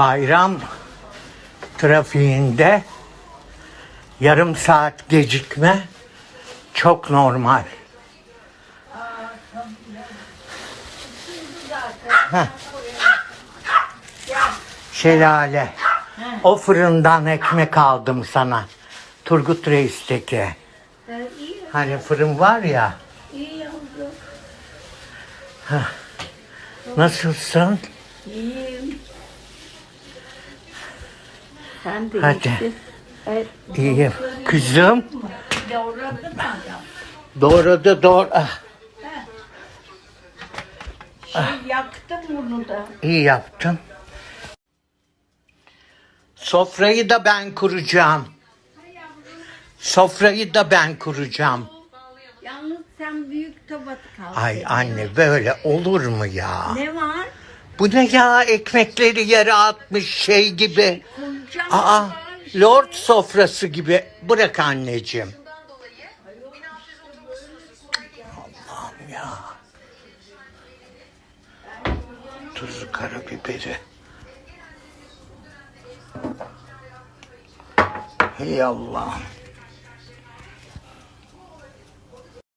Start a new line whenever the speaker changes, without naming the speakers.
bayram trafiğinde yarım saat gecikme çok normal. Heh. Şelale. O fırından ekmek aldım sana. Turgut Reis'teki. Hani fırın var ya.
iyi.
Nasılsın?
İyiyim. Sen de
Hadi.
Evet.
İyiyim. Kızım.
Doğradın mı adam?
Doğradı doğru. Ah,
Şey yaktım bunu da.
iyi yaptın. Sofrayı da ben kuracağım. Sofrayı da ben kuracağım.
Yalnız sen büyük tabak kal.
Ay anne böyle olur mu ya?
Ne var?
Bu ne ya ekmekleri yere atmış şey gibi.
Koyacağım.
Aa lord sofrası gibi. Bırak anneciğim. Allah'ım ya. Tuzu karabiberi. Hey Allah'ım.